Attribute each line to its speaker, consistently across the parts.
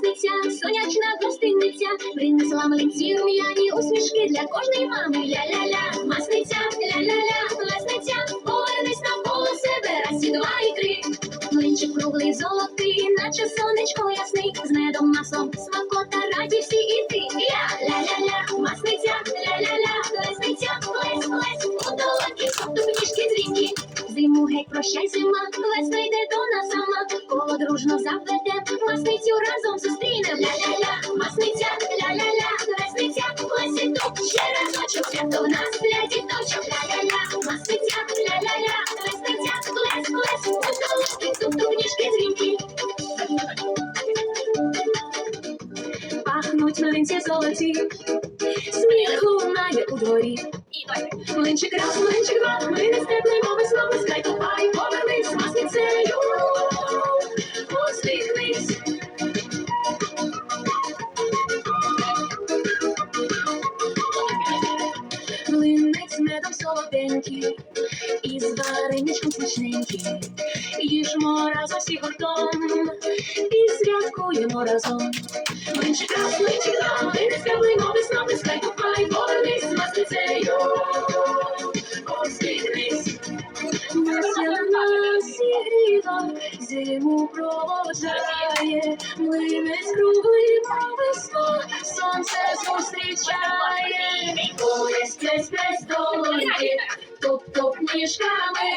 Speaker 1: масниця, сонячна гостиниця, принесла млинці рум'яні усмішки для кожної мами. Ля-ля-ля, масниця, ля-ля-ля, лесниця, повернись навколо себе, раз і два і три. Млинчик круглий золотий, наче сонечко ясний, з медом маслом смакота, Прощай зима, весна йде до нас сама, коло дружно заплете, масницю разом зустрінем. Ля-ля-ля, масниця, ля-ля-ля, лесниця, лесі тут, ще разочок, свято в нас для діточок. Ля-ля-ля, масниця, ля-ля-ля, лесниця, лес, лес, у долоньки, тобто ніжки дзвінки. Пахнуть млинці золоті, сміх лунає у дворі. Млинчик раз, млинчик два, ми не степлемо весною, скай тупай, повернись, масницею, усміхнись. Зиму проводжає, млинець круглий по весну, сонце зустрічає. Ось плесь, плесь долоньки, топ-топ ніжками,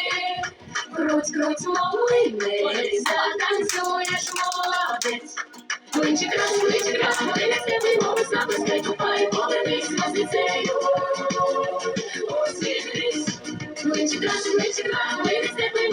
Speaker 1: круть, круть, мовлинець, затанцюєш молодець. Млинчик раз, млинчик раз, млинець тебе мови знати, скай купай, повернись масницею, усміхнись. Млинчик раз, млинчик два, млинець тебе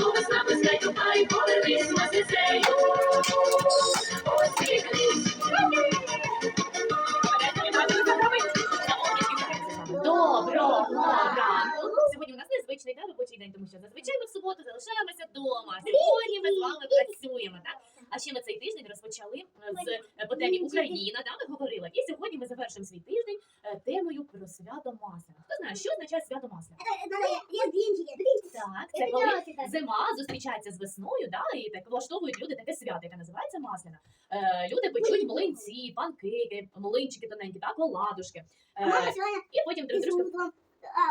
Speaker 2: Так, це коли зима зустрічається з весною, да, і так влаштовують люди таке свято, яке називається Масляна. Е, люди печуть млинці, панкейки, млинчики тоненькі, так, оладушки. Е, і потім друг дружку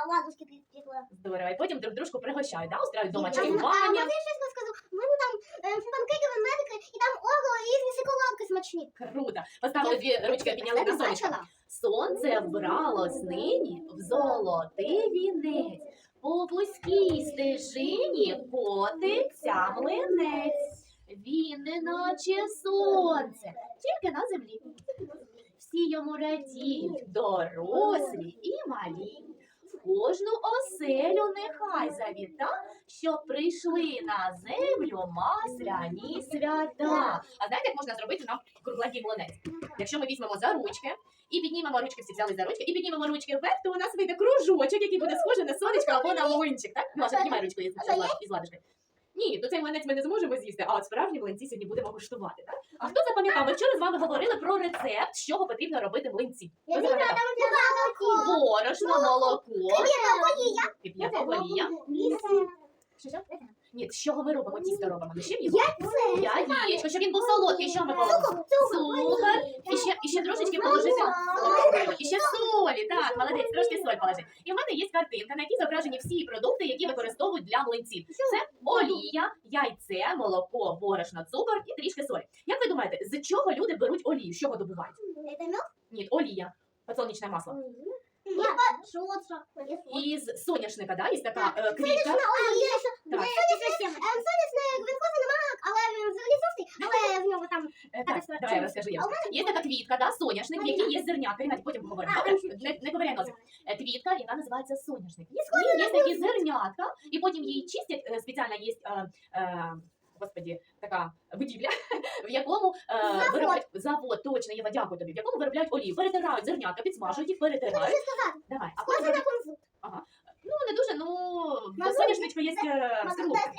Speaker 3: ладушки пекла.
Speaker 2: здорово, і потім друг дружку пригощають, да, устраюють дома
Speaker 3: А
Speaker 2: чаювання.
Speaker 3: можна я щось скажу? У мене там е, панкейкові медики і там ого різні шоколадки смачні.
Speaker 2: Круто. Поставили дві ручки, підняли на сонечко. Сонце вбралось нині в золотий вінець. По вузькій стежині котиться млинець. Він не наче сонце, тільки на землі. Всі йому радіють, дорослі і малі. В кожну оселю нехай завіта, щоб прийшли на землю масляні свята. А знаєте, як можна зробити нам кругленький млинець? Якщо ми візьмемо за ручки і піднімемо ручки, всі взяли за ручки, і піднімемо ручки вверх, то у нас вийде кружочок, який буде схожий на сонечко або на млинчик. Так? Маша, піднімай ручку із ладошки. Ні, то цей млинець ми не зможемо з'їсти, а от справжні млинці сьогодні будемо куштувати. Так? А хто запам'ятав? Ми вчора з вами говорили про рецепт, з чого потрібно робити млинці.
Speaker 3: Я
Speaker 2: Хто запам'ятав? Борошно, молоко, кип'яток, олія. Що, що? Ні, з чого ми робимо? Тісто робимо. З чим його? Яєчко, щоб він був солодкий, що ми положимо? Цукор. І ще, і ще трошечки положити. І ще солі, так, молодець, трошки соль положи. І в мене є картинка, на якій зображені всі продукти, які використовують для млинців. Це олія, яйце, молоко, борошно, цукор і трішки солі. Як ви думаєте, з чого люди беруть олію? З чого добувають? Ні, олія, подсолнечне масло.
Speaker 3: Я.
Speaker 2: Із соняшника, да, є така е, квітка. Так.
Speaker 3: Сонячний глюкоза немає, але взагалі жовтий, але в нього там
Speaker 2: Е,
Speaker 3: Так,
Speaker 2: давай я
Speaker 3: чому?
Speaker 2: розкажу.
Speaker 3: А у мене
Speaker 2: Є така квітка, да, соняшник, в якій є зернятка. Рінат, потім поговоримо.
Speaker 3: А,
Speaker 2: Добре? Не, не ковиряй носик. Е, Квітка, яка називається соняшник.
Speaker 3: Є
Speaker 2: такі зернятка, і потім її чистять. е, Спеціально є, е, е, господі, така будівля, в якому е,
Speaker 3: Завод.
Speaker 2: виробляють завод, точно, Єва, дякую тобі, в якому виробляють олію, перетирають зернятка, підсмажують їх, перетирають.
Speaker 3: Сказати?
Speaker 2: Давай, а
Speaker 3: Схоже
Speaker 2: потім
Speaker 3: на кунжут.
Speaker 2: ну не дуже, ну в
Speaker 3: Мазут.
Speaker 2: соняшничку є е, скорлупка.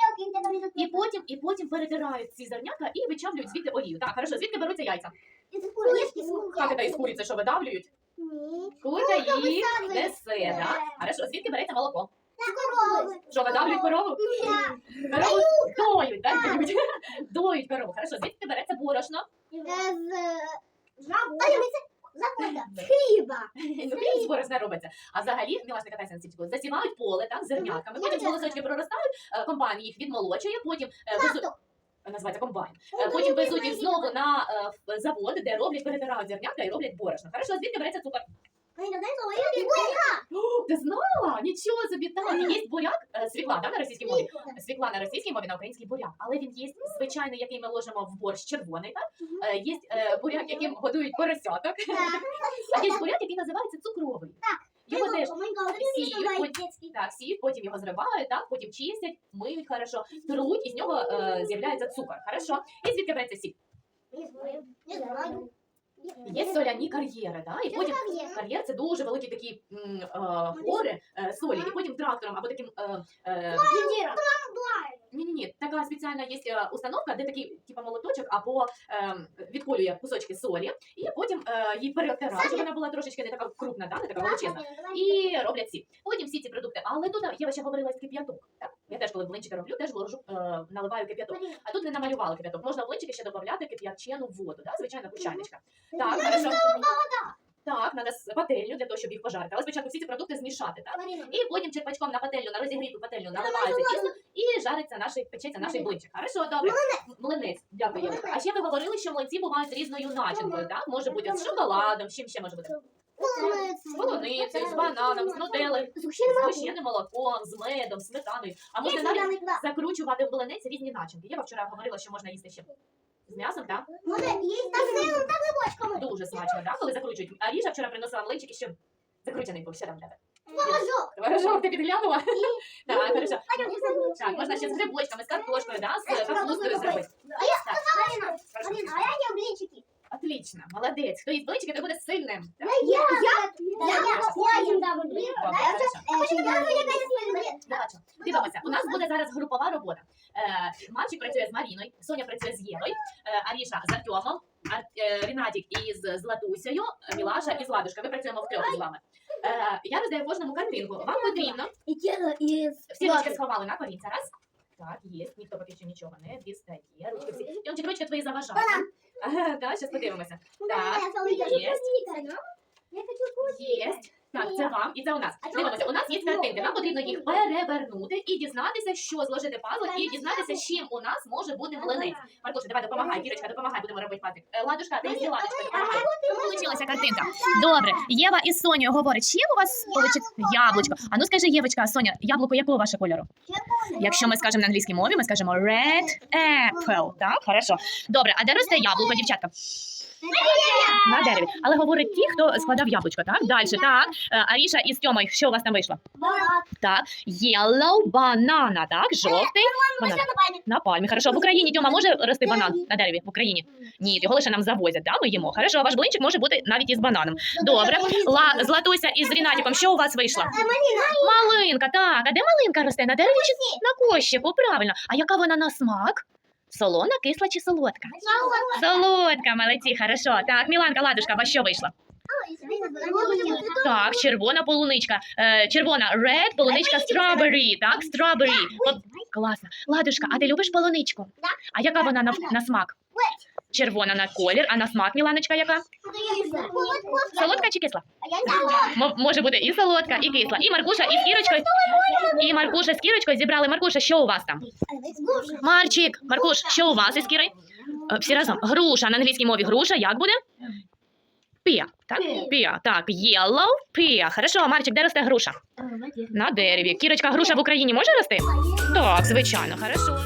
Speaker 2: І потім, і потім перетирають ці зернятка і вичавлюють звідти олію. Так, хорошо, звідки беруться яйця? Як це із куриці, що видавлюють?
Speaker 3: Ні.
Speaker 2: Курка
Speaker 3: Ну, висаджують.
Speaker 2: несе, да? Хорошо, звідки береться молоко?
Speaker 3: Корови.
Speaker 2: Що, видавлюють корову?
Speaker 3: Да.
Speaker 2: Корову доють, так? Доють. Корову. Хорошо, звідки береться борошно?
Speaker 3: З.
Speaker 2: Завода. Хліба. Ну, робиться. А взагалі, не важливо катайся на ціпчику, засівають поле, так, зерняками. Потім голосочки проростають, е, комбайн їх відмолочує, потім е, називається комбайн. Е, потім ну, везуть їх знову на е, завод, де роблять, перетирають зернята і роблять борошно. Хорошо, звідки береться цукор? Ти знала? Нічого собі так. Є буряк, е, свікла, да, на російській мові? Свікла на російській мові, на українській буряк. Але він є звичайний, який ми ложимо в борщ червоний, так? Е, Є е, буряк, яким годують поросяток. А є буряк, який називається цукровий. Його теж так, сіють, потім його зривають, так, потім чистять, миють хорошо, труть, і з нього е, з'являється цукор. Хорошо. І звідки береться сік? Є соляні кар'єри, да? І потім кар'єр це дуже великі такі м, е, гори е, солі, і потім трактором або таким. Е, е, ні, ні, ні, така спеціальна є е, установка, де такий типу молоточок або е, відколює кусочки солі, і потім е, її перетирають, щоб вона була трошечки не така крупна, да, не така величезна. І роблять ці. Потім всі ці продукти. Але тут я ще говорила з кип'яток. Так? Я теж, коли блинчики роблю, теж ложу, е, наливаю кип'яток. А тут не намалювала кип'яток. Можна в блинчики ще додати кип'ячену воду, да? звичайна курчайничка. Так, хорошо. Так, треба з пательню для того, щоб їх пожарити. Але спочатку всі ці продукти змішати, так? І потім черпачком на пательню, на розігріту пательню наливається тісто і жариться наш, печеться наш блинчик. Хорошо, добре. Млинець. Дякую, А ще ви говорили, що млинці бувають з різною начинкою, так? Може бути з шоколадом, з чим ще може бути? З полуницею, з бананом, з нутеллою, з гущеним молоком, з медом, з сметаною. А можна навіть закручувати в млинець різні начинки. Я вам вчора говорила, що можна їсти ще з м'ясом, так? Дуже смачно, так? Коли закручують. А Ріжа вчора приносила млинчики, що закручений був, що там в тебе? Творожок, ти підглянула? Так, хорошо. Так, можна ще з грибочками, з картошкою, да? з капустою зробити. не хорошо. Отлично, молодець. Хто їсть блинчики, той буде сильним. Так? Бачу. Дивимося, у нас буде зараз групова робота. Е, Марчик працює з Маріною, Соня працює з Євою, е, Аріша з Артемом, Ар, е, Рінатік із Златусею, Мілаша і Зладушка. Ми працюємо втрьох з вами. Е, я роздаю кожному картинку. Вам потрібно всі ручки сховали на корінця. Раз. Так, є. Ніхто поки що нічого не дістає. Ручки всі. Йомчик, ручки твої заважають. Ага, так, зараз подивимося. Єсть. Так, це вам і це у нас. Дивимося, у нас є картинки. Нам потрібно їх перевернути і дізнатися, що зложити пазл, і дізнатися, з чим у нас може бути млинець. Маркуша, давай допомагай. Кірочка, допомагай, будемо робити пазик. Е, Ладушка, ти зі допомагай. Получилася картинка. Добре, Єва із Сонею говорить, чим у вас получить яблучко. А ну скажи, Євочка, Соня, яблуко якого ваше кольору? Якщо ми скажемо на англійській мові, ми скажемо red apple. Так, хорошо. Добре, а де росте яблуко, дівчатка? На дереві. Але говорить ті, хто складав яблучко, так? Далі, так. Е, Аріша із Тьомою, що у вас там вийшло? Так, yellow banana, так, жовтий банан. На пальмі. Хорошо. В Україні Тьома може рости банан на дереві? В Україні? Ні, його лише нам завозять, да? ми їмо. Хорошо, ваш блинчик може бути навіть із бананом. Добре. Ла, Златуся із Рінатіком, що у вас вийшло? Малинка, так. А де малинка росте? На дереві чи на кощику? Правильно. А яка вона на смак? Солона, кисла чи солодка? Солодка, молодці, хорошо. Так, Міланка, ладушка, вас що вийшло? Так, червона полуничка. Е, червона red, полуничка strawberry. Так, strawberry. По- Класно. Ладушка, а ти любиш полуничку? А яка вона на, на смак? Червона на колір, а на смак, Міланочка, яка? Солодка чи кисла? Мо- може бути і солодка, і кисла. І Маркуша із Кірочкою. І Маркуша з Кірочкою зібрали. Маркуша, що у вас там? Марчик, Маркуш, що у вас із Кірою? Е, Всі разом. Груша. На англійській мові груша як буде? Пія. Так? Пія. Так, yellow пія. Хорошо, Марчик, де росте груша? На дереві. Кірочка, груша в Україні може рости? Так, звичайно, хорошо.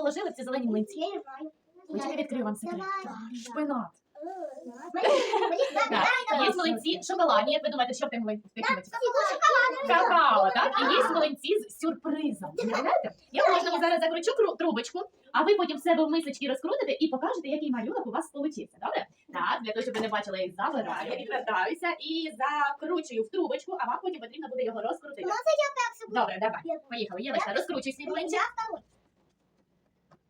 Speaker 2: Положили в ці зелені млинці? Хочете відкрию вам секрет? Шпинат. Так, є млинці шоколадні. Як ви думаєте, що в тих млинцях? Какао, так? І є млинці з сюрпризом. Уявляєте? Я кожному зараз закручу кру- трубочку, А ви потім в себе в мисочці розкрутите і покажете, який малюнок у вас получився. Добре? Так, для того, щоб ви не бачили, я їх забираю, відвертаюся і закручую в трубочку, а вам потім потрібно буде його розкрутити. Добре, давай. Поїхали. Євочка, розкручуй свій блинчик.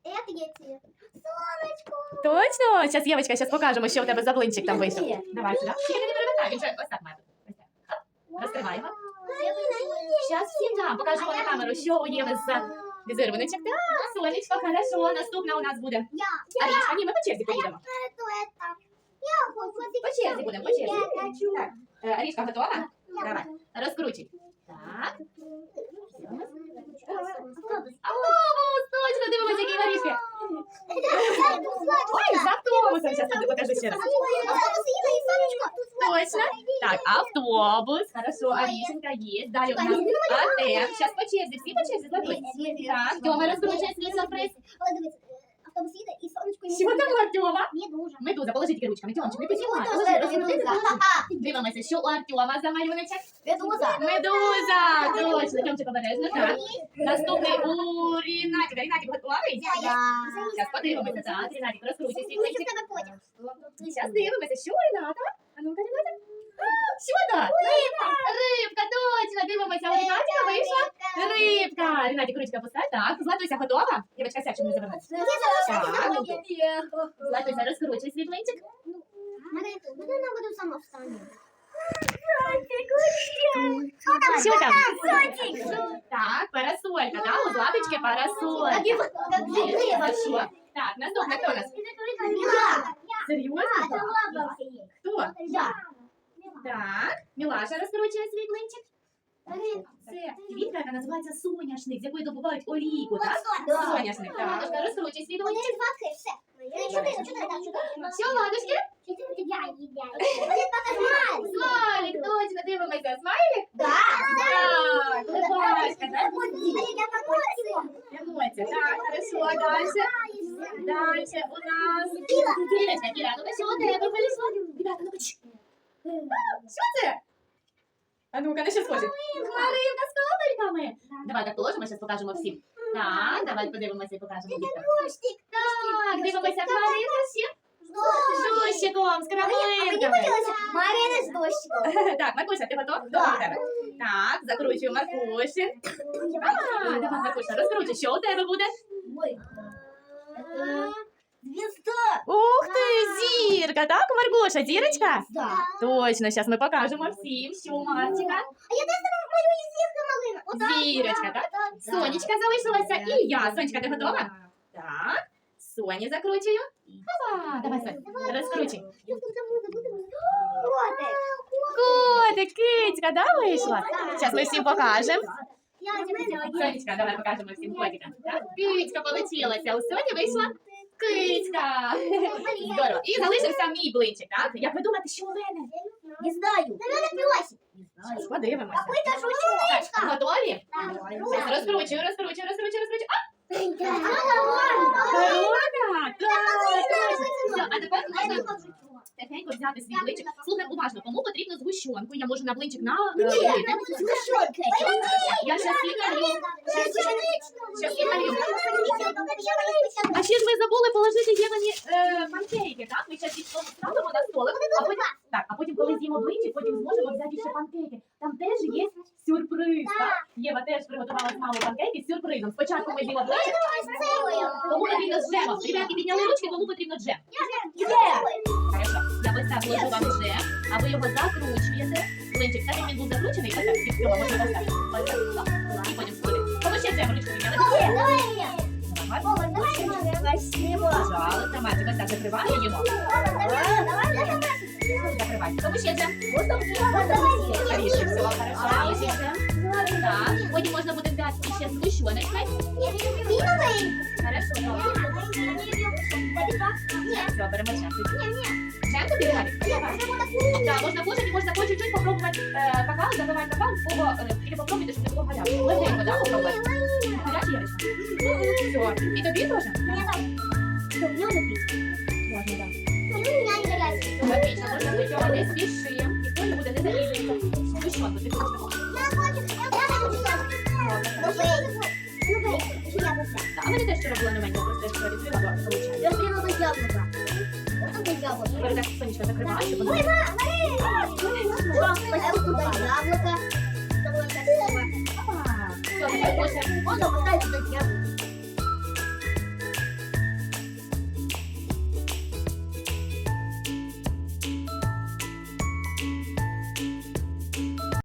Speaker 3: Это я тебе. Солнышко.
Speaker 2: Точно? Зараз, Євочка, зараз покажемо, що в тебе за блинчик там вийшов. Давай сюди. Тільки не перевертай, він же ось так має бути. Ось так. Хоп. Розкриваємо. Зараз всім нам покажемо на камеру, що у Єви за візеруночок. Так, сонечко, хорошо. Наступна у нас буде.
Speaker 3: Я.
Speaker 2: Арічка, ні, ми по черзі поїдемо.
Speaker 3: Это это. Я хочу.
Speaker 2: По черзі будемо, по черзі.
Speaker 3: Я хочу.
Speaker 2: Так, е, Арічка готова?
Speaker 3: Я
Speaker 2: Давай.
Speaker 3: хочу.
Speaker 2: Розкручуй. Так.
Speaker 3: Автобус.
Speaker 2: Автобус, точно, дивимося, який Арішки. Ой, з автобусом. Зараз тобі покажу ще раз. Точно. Так, автобус. Хорошо, Арішенька є. Далі у нас Артем. Зараз по черзі, всі по черзі. Так, Тьома розкручує свій сюрприз.
Speaker 3: Автобус Сонечку. і
Speaker 2: Що там у Артема?
Speaker 3: Медуза.
Speaker 2: Медуза, положи тільки ручками. Тьомчик, не
Speaker 3: медуза.
Speaker 2: Дивимося, що у Артема за малюночок.
Speaker 3: Медуза.
Speaker 2: Медуза! Точно, Тьомчик обережно. Так. Наступний у Рінатіка. Рінатік готовий? Зараз подивимося. Так, Рінатік, розкручуй свій плечик. Зараз дивимося, що у Ріната? А ну-ка, Ріната. Що там? Рибка! Рибка, точно! Дивимося, у Рінатіка вийшла рибка. Рінатік, ручка поставь. Так, Златуся готова? Дівчатка, сядь, щоб не завернути. Златуся, розкручуй свій плечик.
Speaker 3: Куди нам буде сама встане?
Speaker 2: Що там? Так, парасолька, да? У Златочки парасолька. Хорошо. Так, наступна хто у нас? Серйозно? Хто? Так, Мілаша розкручує свій клинчик. Це квітка, яка називається соняшник, з якої добувають олійку, так? Соняшник, так. Ладушка, розкручуй свій клинчик. Що, ладушки? Смайлик, точно, дивимося. Смайлик? Так, улыбашка, да? Емоції. Так, хорошо, дальше. Дальше у нас... Кірочка, Кіра, ну-ка, що у тебе вийшло? Ребята, ну-ка, чш. Що це? А ну-ка, на що схоже? Хмаринка з капельками. Давай так положимо, зараз покажемо всім. Так, давай подивимося і покажемо діткам. Так, дивимося, хмаринка ще. З дощиком, з краплинками.
Speaker 3: Марина с дождиком.
Speaker 2: Так, Маркуша, ти готов? Добре, тебе. Так, закручую Маркуші. А, давай, Маркуша, розкручуй, що у тебе буде?
Speaker 3: Звезда.
Speaker 2: Ух ти, зірка, так, Маркуша, зірочка?
Speaker 3: Да.
Speaker 2: Точно, зараз ми покажемо всім, що у Марчика.
Speaker 3: А я теж там малюю зірка малина. Отак.
Speaker 2: Зірочка, так? Сонечка залишилася і я. Сонечка, ти готова? Так. Соні закручую. Опа, давай, Сонь, розкручуй.
Speaker 3: Котик.
Speaker 2: Котик, кицька, да, вийшла? Зараз ми всім покажемо.
Speaker 3: Я тебе
Speaker 2: Сонечка, давай покажемо всім котика. Так, кицька полетілася. У Соні вийшла Кицька. Здорово. І залишився мій блинчик, так? Як ви думаєте, що у мене?
Speaker 3: Не знаю. Наверное, песик.
Speaker 2: Не знаю, подивимося.
Speaker 3: Какой-то
Speaker 2: Так, готові? Так, розкручую, розкручую, розкручую, розкручую. А, корона! Так, Все, а тепер можна взяти свій блинчик. Слухай уважно, кому потрібно згущенку? Я можу на блинчик на... е, налити. Я щас. Щас. А ще ж ви забули положити Євані е, панкейки, так? Ми їх ставимо на столик, а потім, так, а потім, коли з'їмо блинчик, потім зможемо взяти ще панкейки. Там теж є сюрприз, так? Єва теж приготувала з мамою панкейки з сюрпризом. Спочатку ми з'їмо блинчик, кому потрібно з джемом. Ребятки підняли ручки, кому потрібно джем. Я ось так ложу вам джем, а ви його закручуєте. Блинчик, так як він був закручений, ось так, від цього можна ось так. Ось так, так. І потім сюди. Кому ще джем ручку підняли? Пожалуйста, Матик, ось так закриваємо його. Закривай. Кому ще джем? Скоріше всього, хорошо. Джем. Так, потім можна буде взяти ще згущеночкою. Хорошо, добре. Все, беремо джем. Джем тобі, Віталік? Так, можна кушати, можна по чуть-чуть попробувати е, какао, забивати какао, кого, е, тільки попробуйте, щоб не було гарячого. Легенько, так, попробуй. Гарячий Ірочка? Все. І тобі теж? Можна, так. Отлично, можна пити його не спішимо, ніхто не буде не залізти. Ну що, ти хочеш?
Speaker 4: Яблуко чи яблука?
Speaker 2: Та мене теж вчора була новенька, просто я вчора відкрила, бо получаю.
Speaker 4: Яблука. Без яблука.
Speaker 2: Тепер так сонечко закриваю, щоб воно
Speaker 4: Ой, мама, тобой красиво.
Speaker 2: Все, тепер.
Speaker 4: Вот он, поставь туда яблоко.